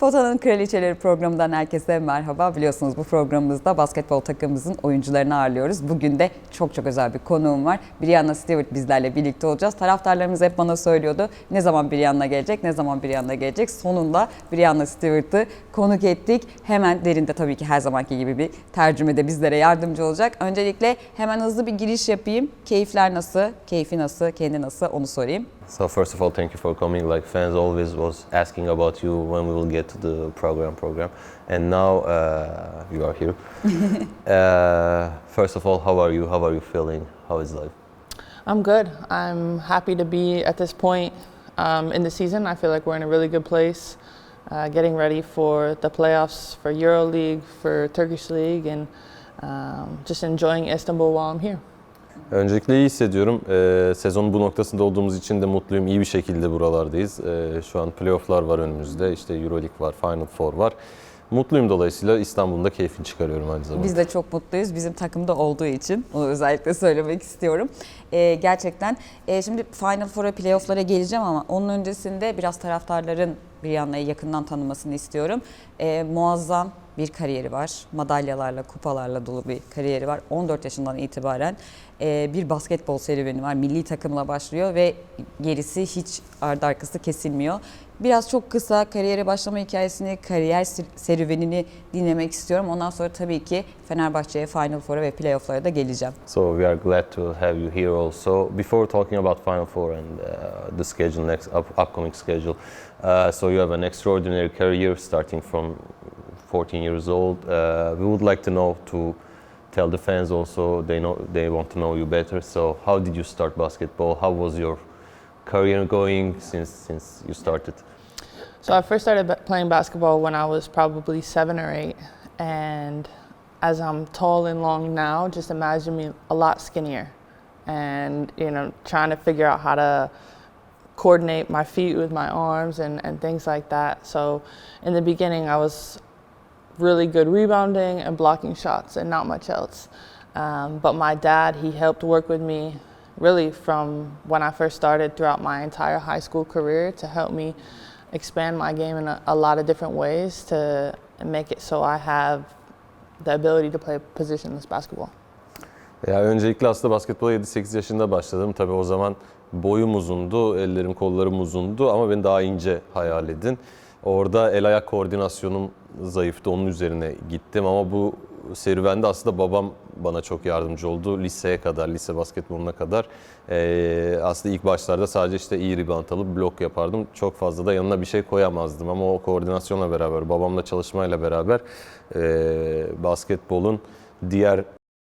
Potanın Kraliçeleri programından herkese merhaba. Biliyorsunuz bu programımızda basketbol takımımızın oyuncularını ağırlıyoruz. Bugün de çok çok özel bir konuğum var. Brianna Stewart bizlerle birlikte olacağız. Taraftarlarımız hep bana söylüyordu. Ne zaman Brianna gelecek, ne zaman Brianna gelecek. Sonunda Brianna Stewart'ı konuk ettik. Hemen derinde tabii ki her zamanki gibi bir tercümede bizlere yardımcı olacak. Öncelikle hemen hızlı bir giriş yapayım. Keyifler nasıl, keyfi nasıl, kendi nasıl onu sorayım. So first of all, thank you for coming. Like fans always was asking about you when we will get to the program program, and now uh, you are here. uh, first of all, how are you? How are you feeling? How is life? I'm good. I'm happy to be at this point um, in the season. I feel like we're in a really good place, uh, getting ready for the playoffs for EuroLeague, for Turkish League, and um, just enjoying Istanbul while I'm here. Öncelikle iyi hissediyorum. Ee, sezonun bu noktasında olduğumuz için de mutluyum. İyi bir şekilde buralardayız. Ee, şu an playofflar var önümüzde. İşte Euroleague var, Final Four var. Mutluyum dolayısıyla İstanbul'un da keyfini çıkarıyorum aynı zamanda. Biz de çok mutluyuz bizim takımda olduğu için. Onu özellikle söylemek istiyorum. Ee, gerçekten e, şimdi Final Four'a, playoff'lara geleceğim ama onun öncesinde biraz taraftarların Brianna'yı yakından tanımasını istiyorum. Ee, muazzam bir kariyeri var. Madalyalarla, kupalarla dolu bir kariyeri var. 14 yaşından itibaren e, bir basketbol serüveni var. Milli takımla başlıyor ve gerisi hiç ardı arkası kesilmiyor. Biraz çok kısa kariyere başlama hikayesini, kariyer ser- serüvenini dinlemek istiyorum. Ondan sonra tabii ki Fenerbahçe'ye Final Four'a ve playoff'lara da geleceğim. So we are glad to have you here also. Before talking about Final Four and uh, the schedule, next up, upcoming schedule, uh, so you have an extraordinary career starting from 14 years old. Uh, we would like to know to tell the fans also they know they want to know you better. So how did you start basketball? How was your career going since since you started? So I first started playing basketball when I was probably seven or eight, and as I'm tall and long now, just imagine me a lot skinnier, and you know, trying to figure out how to coordinate my feet with my arms and, and things like that. So in the beginning, I was really good rebounding and blocking shots and not much else. Um, but my dad, he helped work with me really from when I first started throughout my entire high school career to help me expand my game in a, a lot of different ways to make it so I have the ability to play positionless basketball. Ya öncelikle aslında basketbola 7-8 yaşında başladım. Tabii o zaman boyum uzundu, ellerim kollarım uzundu ama beni daha ince hayal edin. Orada el ayak koordinasyonum zayıftı, onun üzerine gittim ama bu serüvende aslında babam bana çok yardımcı oldu. Liseye kadar, lise basketboluna kadar. Ee, aslında ilk başlarda sadece işte iyi rebound alıp blok yapardım. Çok fazla da yanına bir şey koyamazdım ama o koordinasyonla beraber, babamla çalışmayla beraber ee, basketbolun diğer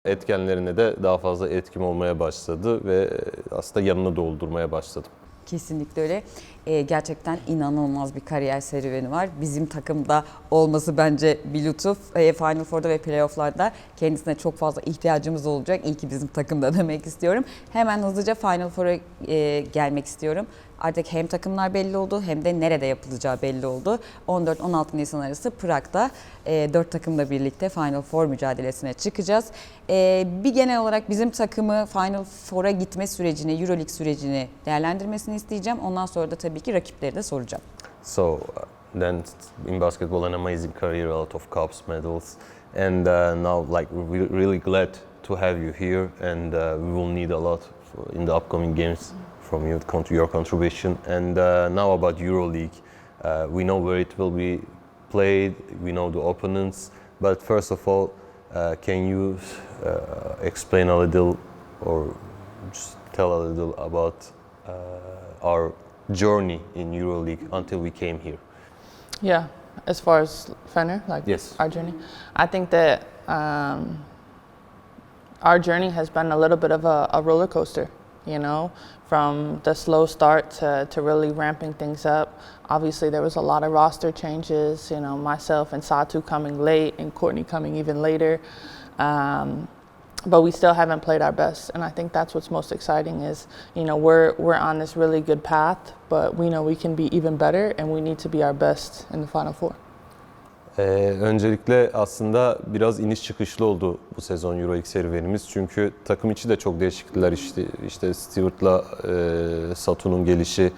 etkenlerine de daha fazla etkim olmaya başladı ve aslında yanını doldurmaya başladım. Kesinlikle öyle. Ee, gerçekten inanılmaz bir kariyer serüveni var. Bizim takımda olması bence bir lütuf. Ee, Final Four'da ve playoff'larda kendisine çok fazla ihtiyacımız olacak. İyi ki bizim takımda demek istiyorum. Hemen hızlıca Final Four'a e, gelmek istiyorum. Artık hem takımlar belli oldu hem de nerede yapılacağı belli oldu. 14-16 Nisan arası Prag'da e, 4 takımla birlikte Final Four mücadelesine çıkacağız. E, bir genel olarak bizim takımı Final Four'a gitme sürecini, Euroleague sürecini değerlendirmesini isteyeceğim. Ondan sonra da tabii ki rakipleri de soracağım. So uh, then in basketball an amazing career, a lot of cups, medals, and uh, now like really glad to have you here, and uh, we will need a lot in the upcoming games from you, your contribution. And uh, now about EuroLeague, uh, we know where it will be played, we know the opponents, but first of all, uh, can you uh, explain a little or just tell a little about uh, our journey in EuroLeague until we came here? Yeah, as far as Fenner, like Yes. our journey, I think that um, our journey has been a little bit of a, a roller coaster. You know, from the slow start to, to really ramping things up. Obviously, there was a lot of roster changes. You know, myself and Satu coming late, and Courtney coming even later. Um, but we still haven't played our best and i think that's what's most exciting is you know we're we're on this really good path but we know we can be even better and we need to be our best in the final four Ee, öncelikle aslında biraz iniş çıkışlı oldu bu sezon Euroleague serüvenimiz. Çünkü takım içi de çok değişiklikler işte, işte Stewart'la e, Satu'nun gelişi,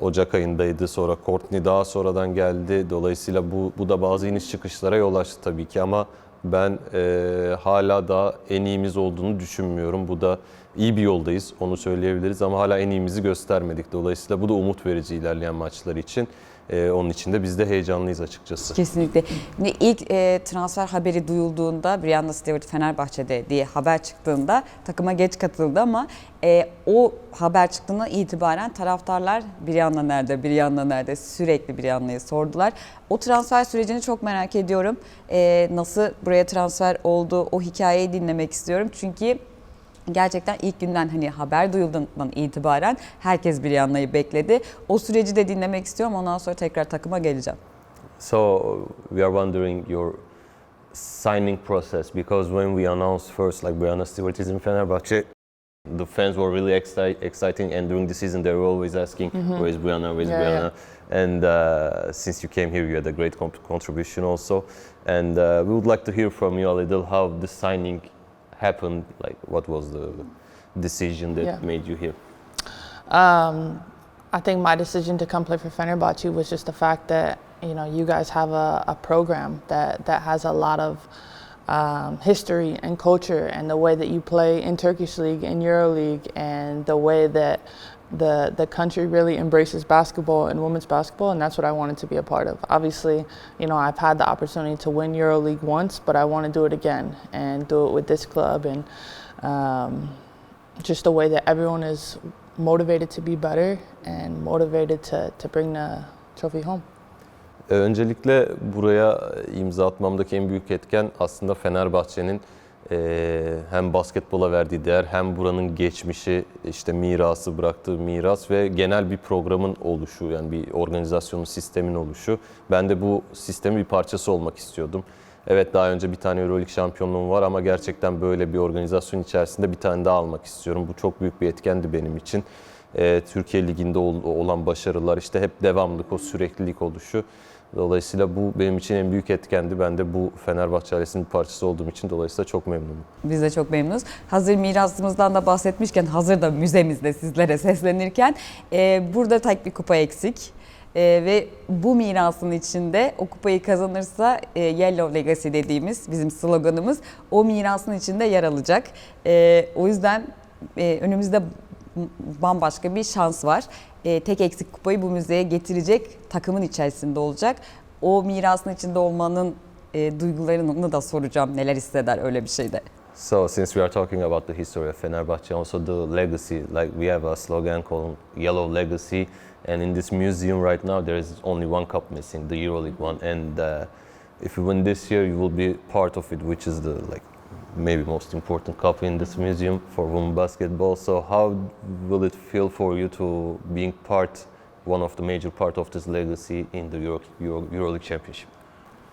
Ocak ayındaydı. Sonra Courtney daha sonradan geldi. Dolayısıyla bu, bu da bazı iniş çıkışlara yol açtı tabii ki ama ben e, hala da en iyimiz olduğunu düşünmüyorum. Bu da iyi bir yoldayız onu söyleyebiliriz ama hala en iyimizi göstermedik. Dolayısıyla bu da umut verici ilerleyen maçlar için. E, onun için de biz de heyecanlıyız açıkçası. Kesinlikle. Şimdi ilk e, transfer haberi duyulduğunda Brianna Stewart Fenerbahçe'de diye haber çıktığında takıma geç katıldı ama e, o haber çıktığına itibaren taraftarlar Brianna nerede, Brianna nerede sürekli Brianna'yı sordular. O transfer sürecini çok merak ediyorum. E, nasıl buraya transfer oldu o hikayeyi dinlemek istiyorum. Çünkü Gerçekten ilk günden hani haber duyulduğundan itibaren herkes Brianna'yı bekledi. O süreci de dinlemek istiyorum. Ondan sonra tekrar takıma geleceğim. So we are wondering your signing process because when we announced first like Brianna Stewart is in Fenerbahce, the fans were really exci- exciting and during the season they were always asking where is Brianna, where is Yeah, yeah. Brianna? And uh, since you came here, you had a great comp- contribution also. And uh, we would like to hear from you a little how the signing happened. Like, what was the decision that Yeah. made you here? Um, I think my decision to come play for Fenerbahce was just the fact that you know you guys have a, a program that that has a lot of um, history and culture, and the way that you play in Turkish league and EuroLeague, and the way that the the country really embraces basketball and women's basketball, and that's what I wanted to be a part of. Obviously, you know I've had the opportunity to win EuroLeague once, but I want to do it again and do it with this club and. Um, just the way that everyone is motivated to be better and motivated to, to bring the trophy home. Öncelikle buraya imza atmamdaki en büyük etken aslında Fenerbahçe'nin eee, hem basketbola verdiği değer hem buranın geçmişi, işte mirası, bıraktığı miras ve genel bir programın oluşu yani bir organizasyonun, sistemin oluşu. Ben de bu sistemin bir parçası olmak istiyordum. Evet daha önce bir tane Euroleague şampiyonluğum var ama gerçekten böyle bir organizasyon içerisinde bir tane daha almak istiyorum. Bu çok büyük bir etkendi benim için. Eee, Türkiye Ligi'nde ol- olan başarılar işte hep devamlık, o süreklilik oluşu. Dolayısıyla bu benim için en büyük etkendi. Ben de bu Fenerbahçe ailesinin bir parçası olduğum için dolayısıyla çok memnunum. Biz de çok memnunuz. Hazır mirasımızdan da bahsetmişken, hazır da müzemizde sizlere seslenirken e, burada tek bir kupa eksik. E, ve bu mirasın içinde o kupayı kazanırsa e, Yellow Legacy dediğimiz bizim sloganımız o mirasın içinde yer alacak. E, o yüzden e, önümüzde bambaşka bir şans var. E, tek eksik kupayı bu müzeye getirecek takımın içerisinde olacak. O mirasın içinde olmanın e, duygularını da soracağım neler hisseder öyle bir şeyde. So since we are talking about the history of Fenerbahçe, also the legacy, like we have a slogan called Yellow Legacy, and in this museum right now there is only one cup missing, the EuroLeague one, and uh, if you win this year, you will be part of it, which is the like maybe most important cup in this museum for women basketball. So how will it feel for you to being part, one of the major part of this legacy in the Euro, Euro, EuroLeague Championship?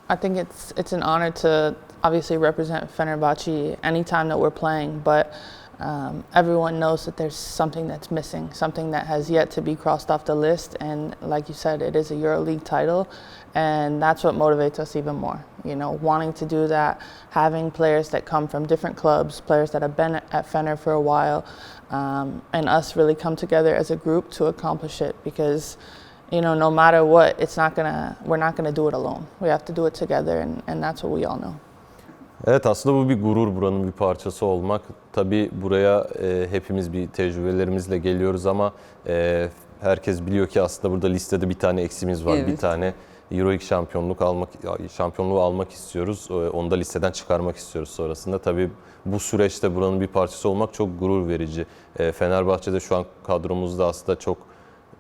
I think it's it's an honor to obviously represent Fenerbahce anytime that we're playing, but um, everyone knows that there's something that's missing, something that has yet to be crossed off the list. And like you said, it is a EuroLeague title, and that's what motivates us even more. You know, wanting to do that, having players that come from different clubs, players that have been at Fenner for a while, um, and us really come together as a group to accomplish it because you know, no matter what, it's not gonna, we're not gonna do it alone. We have to do it together, and, and that's what we all know. Evet aslında bu bir gurur buranın bir parçası olmak. Tabii buraya e, hepimiz bir tecrübelerimizle geliyoruz ama e, herkes biliyor ki aslında burada listede bir tane eksimiz var. Evet. Bir tane Euroleague şampiyonluk almak şampiyonluğu almak istiyoruz. E, Onu da listeden çıkarmak istiyoruz sonrasında. Tabii bu süreçte buranın bir parçası olmak çok gurur verici. E, Fenerbahçe'de şu an kadromuzda aslında çok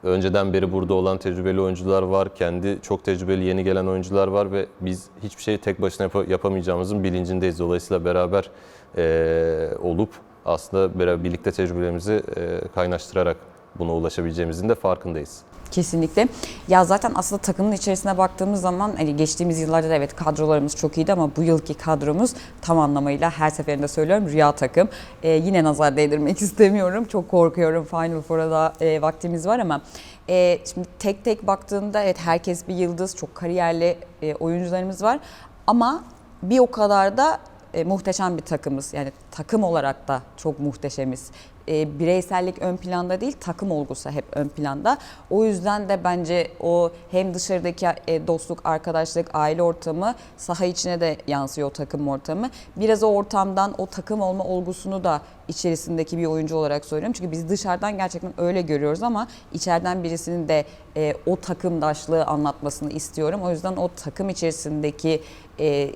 önceden beri burada olan tecrübeli oyuncular var. Kendi çok tecrübeli yeni gelen oyuncular var ve biz hiçbir şeyi tek başına yapa- yapamayacağımızın bilincindeyiz. Dolayısıyla beraber e, olup aslında beraber birlikte tecrübelerimizi e, kaynaştırarak buna ulaşabileceğimizin de farkındayız. Kesinlikle. Ya zaten aslında takımın içerisine baktığımız zaman hani geçtiğimiz yıllarda da evet kadrolarımız çok iyiydi ama bu yılki kadromuz tam anlamıyla her seferinde söylüyorum rüya takım. Ee, yine nazar değdirmek istemiyorum. Çok korkuyorum. Final Four'a da e, vaktimiz var ama e, şimdi tek tek baktığında evet herkes bir yıldız. Çok kariyerli e, oyuncularımız var. Ama bir o kadar da e, muhteşem bir takımız. Yani takım olarak da çok muhteşemiz. E, bireysellik ön planda değil, takım olgusu hep ön planda. O yüzden de bence o hem dışarıdaki e, dostluk, arkadaşlık, aile ortamı saha içine de yansıyor o takım ortamı. Biraz o ortamdan o takım olma olgusunu da içerisindeki bir oyuncu olarak söylüyorum. Çünkü biz dışarıdan gerçekten öyle görüyoruz ama içeriden birisinin de e, o takımdaşlığı anlatmasını istiyorum. O yüzden o takım içerisindeki e,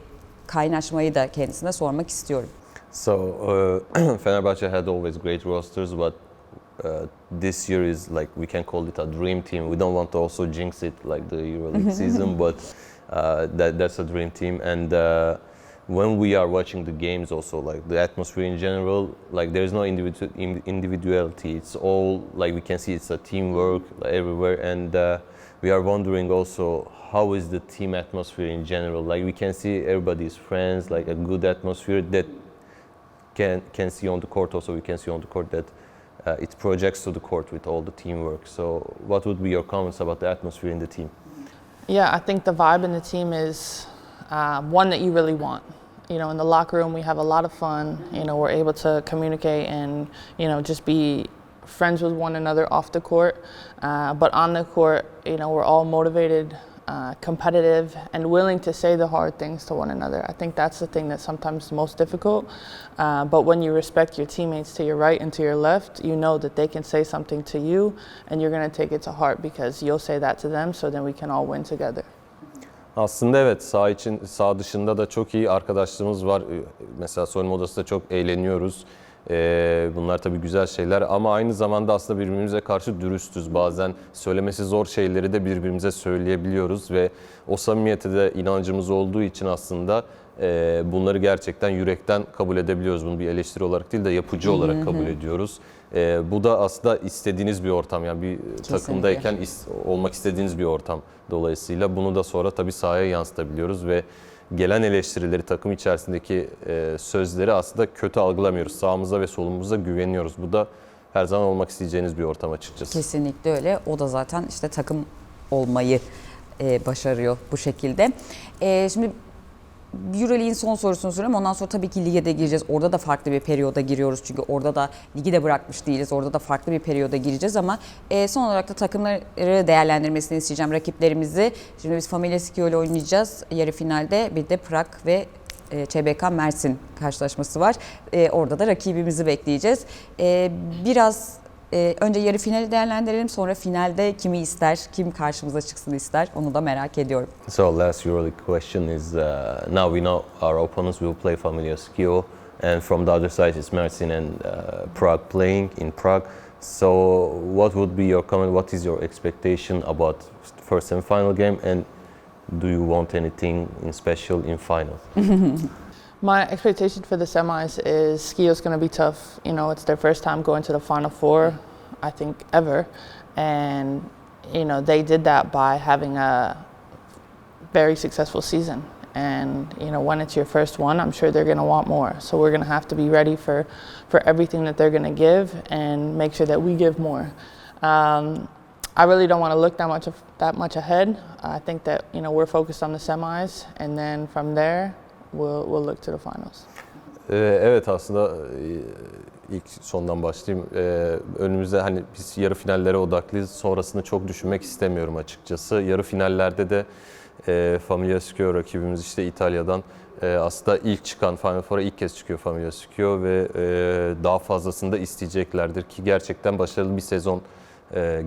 kaynaşmayı da kendisine sormak istiyorum. So uh, Fenerbahçe had always great rosters, but uh, this year is like we can call it a dream team. We don't want to also jinx it like the EuroLeague season, but uh, that that's a dream team. And uh, when we are watching the games, also like the atmosphere in general, like there is no individu- individuality. It's all like we can see it's a teamwork like, everywhere, and uh, we are wondering also how is the team atmosphere in general. Like we can see everybody's friends, like a good atmosphere that can can see on the court also we can see on the court that uh, it projects to the court with all the teamwork so what would be your comments about the atmosphere in the team Yeah, I think the vibe in the team is uh, one that you really want. You know, in the locker room, we have a lot of fun. You know, we're able to communicate and, you know, just be friends with one another off the court. Uh, but on the court, you know, we're all motivated, uh, competitive, and willing to say the hard things to one another. I think that's the thing that's sometimes most difficult. Uh, but when you respect your teammates to your right and to your left, you know that they can say something to you and you're going to take it to heart because you'll say that to them so then we can all win together. Aslında evet sağ için sağ dışında da çok iyi arkadaşlığımız var. Mesela soyunma odasında çok eğleniyoruz. Ee, bunlar tabii güzel şeyler ama aynı zamanda aslında birbirimize karşı dürüstüz. Bazen söylemesi zor şeyleri de birbirimize söyleyebiliyoruz ve o samimiyete de inancımız olduğu için aslında e, bunları gerçekten yürekten kabul edebiliyoruz. Bunu bir eleştiri olarak değil de yapıcı olarak kabul ediyoruz. Ee, bu da aslında istediğiniz bir ortam yani bir takımdayken is- olmak istediğiniz bir ortam. Dolayısıyla bunu da sonra tabii sahaya yansıtabiliyoruz ve gelen eleştirileri takım içerisindeki e, sözleri aslında kötü algılamıyoruz. Sağımıza ve solumuza güveniyoruz. Bu da her zaman olmak isteyeceğiniz bir ortam açıkçası. Kesinlikle öyle. O da zaten işte takım olmayı e, başarıyor bu şekilde. E, şimdi Euroleague'in son sorusunu soruyorum. Ondan sonra tabii ki lige de gireceğiz. Orada da farklı bir periyoda giriyoruz. Çünkü orada da ligi de bırakmış değiliz. Orada da farklı bir periyoda gireceğiz ama e, son olarak da takımları değerlendirmesini isteyeceğim rakiplerimizi. Şimdi biz Familia Skio oynayacağız yarı finalde. Bir de Prag ve e, ÇBK Mersin karşılaşması var. E, orada da rakibimizi bekleyeceğiz. E, biraz e, önce yarı finali değerlendirelim. Sonra finalde kimi ister, kim karşımıza çıksın ister onu da merak ediyorum. So last EuroLeague question is uh, now we know our opponents will play Familia Skio and from the other side is Mersin and uh, Prague playing in Prague. So what would be your comment? What is your expectation about first and final game and do you want anything in special in final? My expectation for the semis is Skio's going to be tough. You know, it's their first time going to the Final Four, I think, ever. And, you know, they did that by having a very successful season. And, you know, when it's your first one, I'm sure they're going to want more. So we're going to have to be ready for, for everything that they're going to give and make sure that we give more. Um, I really don't want to look that much that much ahead. I think that you know we're focused on the semis, and then from there we'll we'll look to the finals. Ee, Evet aslında e, ilk sondan başlayayım. Ee, Önümüzde hani biz yarı finallere odaklıyız. Sonrasını çok düşünmek istemiyorum açıkçası. Yarı finallerde de e, Familia Skio rakibimiz işte İtalya'dan e, aslında ilk çıkan Final Four'a ilk kez çıkıyor Familia Skio ve e, daha fazlasını da isteyeceklerdir ki gerçekten başarılı bir sezon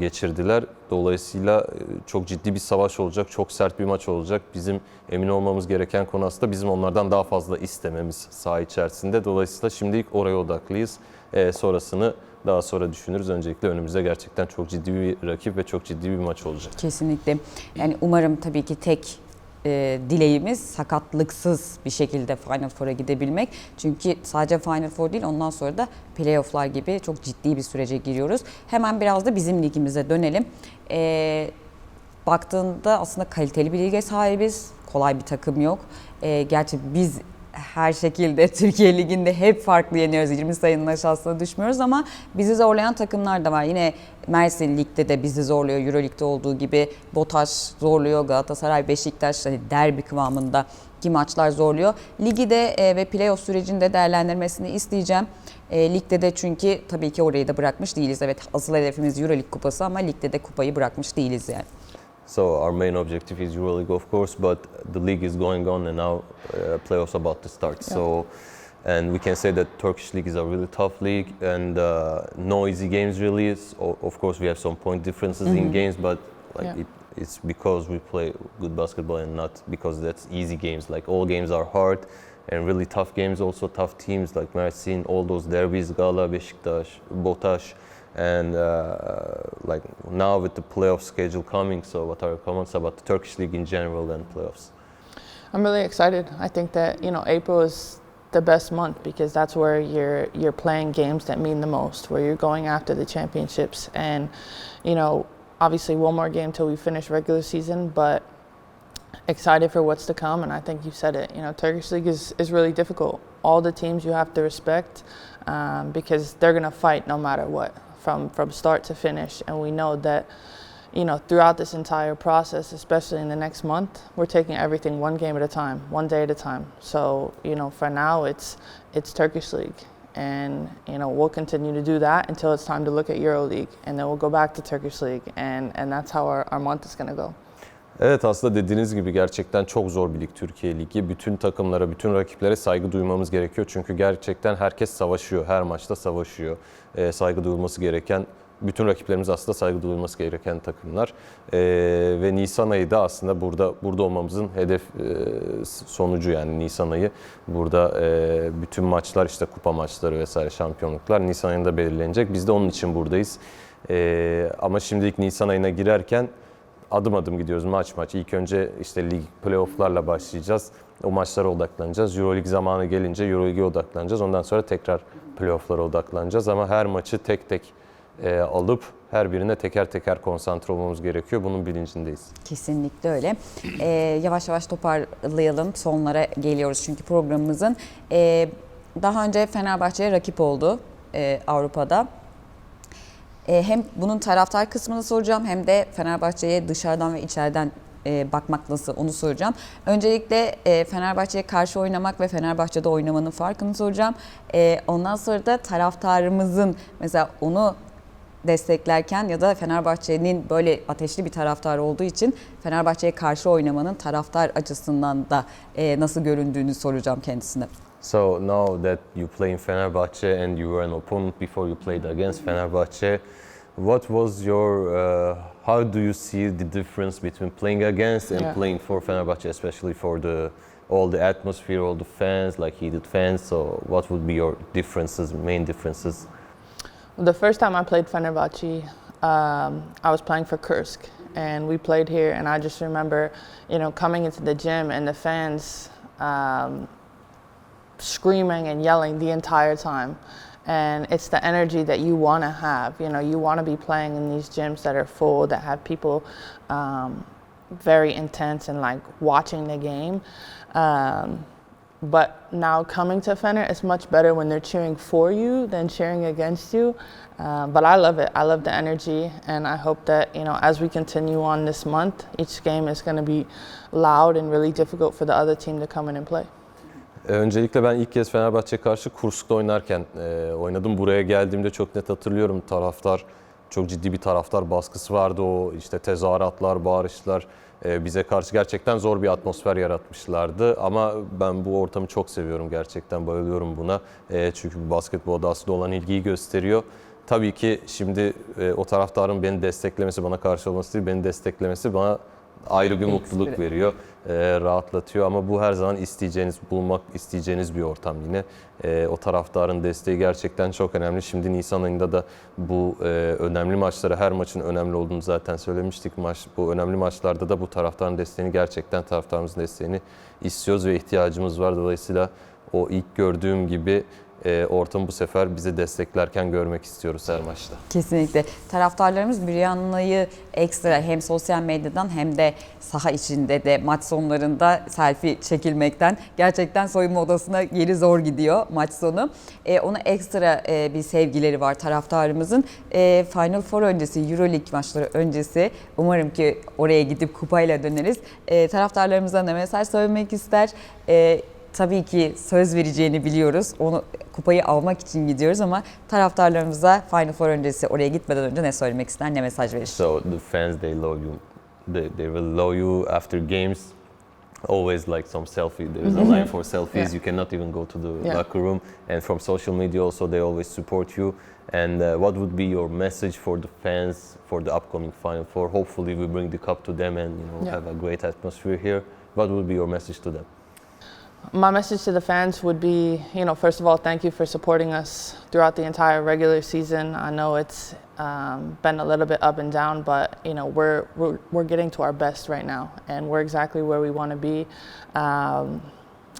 geçirdiler. Dolayısıyla e, çok ciddi bir savaş olacak, çok sert bir maç olacak. Bizim emin olmamız gereken konu aslında bizim onlardan daha fazla istememiz saha içerisinde. Dolayısıyla şimdilik oraya odaklıyız. E, sonrasını daha sonra düşünürüz. Öncelikle önümüzde gerçekten çok ciddi bir rakip ve çok ciddi bir maç olacak. Kesinlikle. Yani umarım tabii ki tek e, dileğimiz sakatlıksız bir şekilde Final Four'a gidebilmek. Çünkü sadece Final Four değil ondan sonra da playofflar gibi çok ciddi bir sürece giriyoruz. Hemen biraz da bizim ligimize dönelim. E, baktığında aslında kaliteli bir lige sahibiz. Kolay bir takım yok. E, gerçi biz her şekilde Türkiye Ligi'nde hep farklı yeniyoruz. 20 sayının aşağısına düşmüyoruz ama bizi zorlayan takımlar da var. Yine Mersin Lig'de de bizi zorluyor. Euroleague'de olduğu gibi BOTAŞ zorluyor. Galatasaray, Beşiktaş hani derbi kıvamında ki maçlar zorluyor. Ligi de e, ve playoff sürecinde değerlendirmesini isteyeceğim. E, ligde de çünkü tabii ki orayı da bırakmış değiliz. Evet asıl hedefimiz Euroleague kupası ama ligde de kupayı bırakmış değiliz yani. So our main objective is EuroLeague, of course, but the league is going on, and now uh, playoffs about to start. So, and we can say that Turkish league is a really tough league and uh, no easy games. Really, it's, of course we have some point differences in games, but like Yeah. it, it's because we play good basketball and not because that's easy games. Like all games are hard and really tough games. Also tough teams like Mersin, all those derbies, Gala, Beşiktaş, Botaş. And uh, like now with the playoff schedule coming, so what are your comments about the Turkish league in general and playoffs? I'm really excited. I think that you know April is the best month because that's where you're you're playing games that mean the most, where you're going after the championships, and you know obviously one more game till we finish regular season, but excited for what's to come. And I think you said it. You know Turkish league is is really difficult. All the teams you have to respect um, because they're gonna fight no matter what from from start to finish, and we know that you know, throughout this entire process, especially in the next month, we're taking everything one game at a time, one day at a time. So, you know, for now, it's it's Turkish league, and you know, we'll continue to do that until it's time to look at Euro League, and then we'll go back to Turkish league, and and that's how our, our month is going to go. Evet aslında dediğiniz gibi gerçekten çok zor bir lig Türkiye Ligi. Bütün takımlara, bütün rakiplere saygı duymamız gerekiyor. Çünkü gerçekten herkes savaşıyor, her maçta savaşıyor. Ee, saygı duyulması gereken, bütün rakiplerimiz aslında saygı duyulması gereken takımlar. Ee, ve Nisan ayı da aslında burada burada olmamızın hedef e, sonucu yani Nisan ayı. Burada e, bütün maçlar işte kupa maçları vesaire şampiyonluklar Nisan ayında belirlenecek. Biz de onun için buradayız. Ee, ama şimdilik Nisan ayına girerken adım adım gidiyoruz maç maç. İlk önce işte lig playoff'larla başlayacağız. O maçlara odaklanacağız. Euroleague zamanı gelince Euroleague'e odaklanacağız. Ondan sonra tekrar playoff'lara odaklanacağız. Ama her maçı tek tek e, alıp her birine teker teker konsantre olmamız gerekiyor. Bunun bilincindeyiz. Kesinlikle öyle. Ee, yavaş yavaş toparlayalım. Sonlara geliyoruz çünkü programımızın. Ee, daha önce Fenerbahçe'ye rakip oldu e, Avrupa'da. E, hem bunun taraftar kısmını soracağım hem de Fenerbahçe'ye dışarıdan ve içeriden e, bakmak nasıl onu soracağım. Öncelikle e, Fenerbahçe'ye karşı oynamak ve Fenerbahçe'de oynamanın farkını soracağım. Ondan sonra da taraftarımızın mesela onu desteklerken ya da Fenerbahçe'nin böyle ateşli bir taraftar olduğu için Fenerbahçe'ye karşı oynamanın taraftar açısından da nasıl göründüğünü soracağım kendisine. So now that you play in Fenerbahçe and you were an opponent before you played against Fenerbahçe, what was your, uh, how do you see the difference between playing against and Yeah. playing for Fenerbahçe, especially for the all the atmosphere, all the fans, like heated fans? So what would be your differences, main differences? The first time I played Fenerbahce, um, I was playing for Kursk, and we played here. And I just remember, you know, coming into the gym and the fans um, screaming and yelling the entire time. And it's the energy that you want to have. You know, you want to be playing in these gyms that are full, that have people um, very intense and like watching the game. Um, but now coming to Fenner, it's much better when they're cheering for you than cheering against you. Uh, but I love it. I love the energy, and I hope that you know as we continue on this month, each game is going to be loud and really difficult for the other team to come in and play. Ee, Öncelikle ben ilk kez Fenerbahçe karşı Kursk'ta oynarken e, oynadım. Buraya geldiğimde çok net hatırlıyorum taraftar, çok ciddi bir taraftar baskısı vardı. O işte tezahüratlar, bağırışlar e, bize karşı gerçekten zor bir atmosfer yaratmışlardı. Ama ben bu ortamı çok seviyorum gerçekten bayılıyorum buna. E, çünkü basketbolda aslında olan ilgiyi gösteriyor. Tabii ki şimdi e, o taraftarın beni desteklemesi, bana karşı olması değil, beni desteklemesi bana ayrı bir mutluluk veriyor, e, rahatlatıyor ama bu her zaman isteyeceğiniz, bulmak isteyeceğiniz bir ortam yine. E, o taraftarın desteği gerçekten çok önemli. Şimdi Nisan ayında da bu e, önemli maçlara, her maçın önemli olduğunu zaten söylemiştik. Maç, bu önemli maçlarda da bu taraftarın desteğini gerçekten taraftarımızın desteğini istiyoruz ve ihtiyacımız var. Dolayısıyla o ilk gördüğüm gibi e, ortamı bu sefer bizi desteklerken görmek istiyoruz her maçta. Kesinlikle. Taraftarlarımız Brianna'yı ekstra hem sosyal medyadan hem de saha içinde de maç sonlarında selfie çekilmekten gerçekten soyunma odasına geri zor gidiyor maç sonu. Ee, ona ekstra e, bir sevgileri var taraftarımızın. Ee, Final Four öncesi, Euroleague maçları öncesi umarım ki oraya gidip kupayla döneriz. Ee, taraftarlarımıza ne mesaj söylemek ister? Ee, tabii ki söz vereceğini biliyoruz. Onu kupayı almak için gidiyoruz ama taraftarlarımıza Final Four öncesi oraya gitmeden önce ne söylemek ister, ne mesaj verir? So the fans they love you. They, they will love you after games. Always like some selfie. There is a line for selfies. Yeah. You cannot even go to the Yeah. locker room. And from social media also they always support you. And uh, what would be your message for the fans for the upcoming Final Four? Hopefully we bring the cup to them and you know Yeah. have a great atmosphere here. What would be your message to them? My message to the fans would be, you know, first of all, thank you for supporting us throughout the entire regular season. I know it's um, been a little bit up and down, but you know, we're, we're we're getting to our best right now, and we're exactly where we want to be. Um,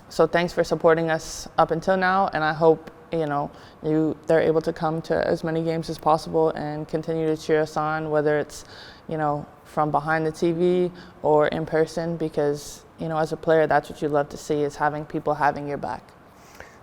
so thanks for supporting us up until now, and I hope you know you they're able to come to as many games as possible and continue to cheer us on, whether it's you know from behind the TV or in person, because you know as a player that's what you love to see is having people having your back.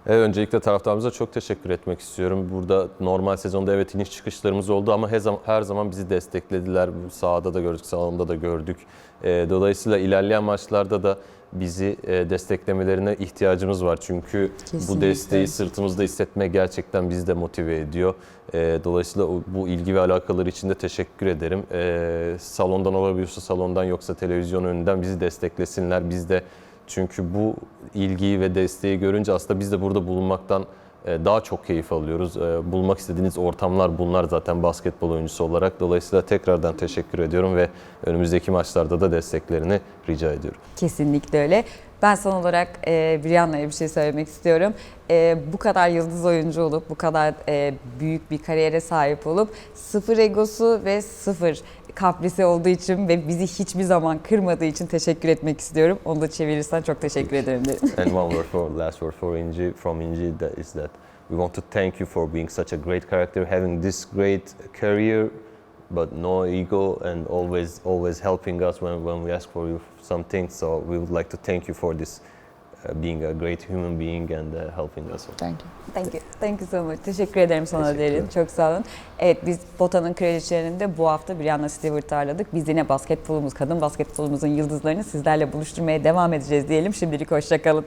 Evet, öncelikle taraftarımıza çok teşekkür etmek istiyorum. Burada normal sezonda evet iniş çıkışlarımız oldu ama her zaman, her zaman bizi desteklediler. Sahada da gördük, salonda da gördük. Dolayısıyla ilerleyen maçlarda da bizi e, desteklemelerine ihtiyacımız var. Çünkü Kesinlikle. bu desteği sırtımızda hissetmek gerçekten bizi de motive ediyor. Ee, dolayısıyla bu ilgi ve alakaları için de teşekkür ederim. Ee, salondan olabiliyorsa salondan yoksa televizyon önünden bizi desteklesinler. Biz de çünkü bu ilgiyi ve desteği görünce aslında biz de burada bulunmaktan e, daha çok keyif alıyoruz. E, Bulmak istediğiniz ortamlar bunlar zaten basketbol oyuncusu olarak. Dolayısıyla tekrardan teşekkür ediyorum ve önümüzdeki maçlarda da desteklerini rica ediyorum. Kesinlikle öyle. Ben son olarak e, Brianna'ya bir şey söylemek istiyorum. E, bu kadar yıldız oyuncu olup, bu kadar e, büyük bir kariyere sahip olup sıfır egosu ve sıfır kaprisi olduğu için ve bizi hiçbir zaman kırmadığı için teşekkür etmek istiyorum. Onu da çevirirsen çok teşekkür ederim derim. And one word for last word for Inji from Inji that is that we want to thank you for being such a great character, having this great career, but no ego, and always always helping us when, when we ask for you something. So we would like to thank you for this, uh, being a great human being and uh, helping us. Thank you. Thank you. Thank you so much. Teşekkür ederim sana Teşekkür derin. Çok sağ olun. Evet biz Bota'nın kraliçelerinde bu hafta Brianna Stewart'ı ağırladık. Biz yine basketbolumuz, kadın basketbolumuzun yıldızlarını sizlerle buluşturmaya devam edeceğiz diyelim. Şimdilik hoşçakalın.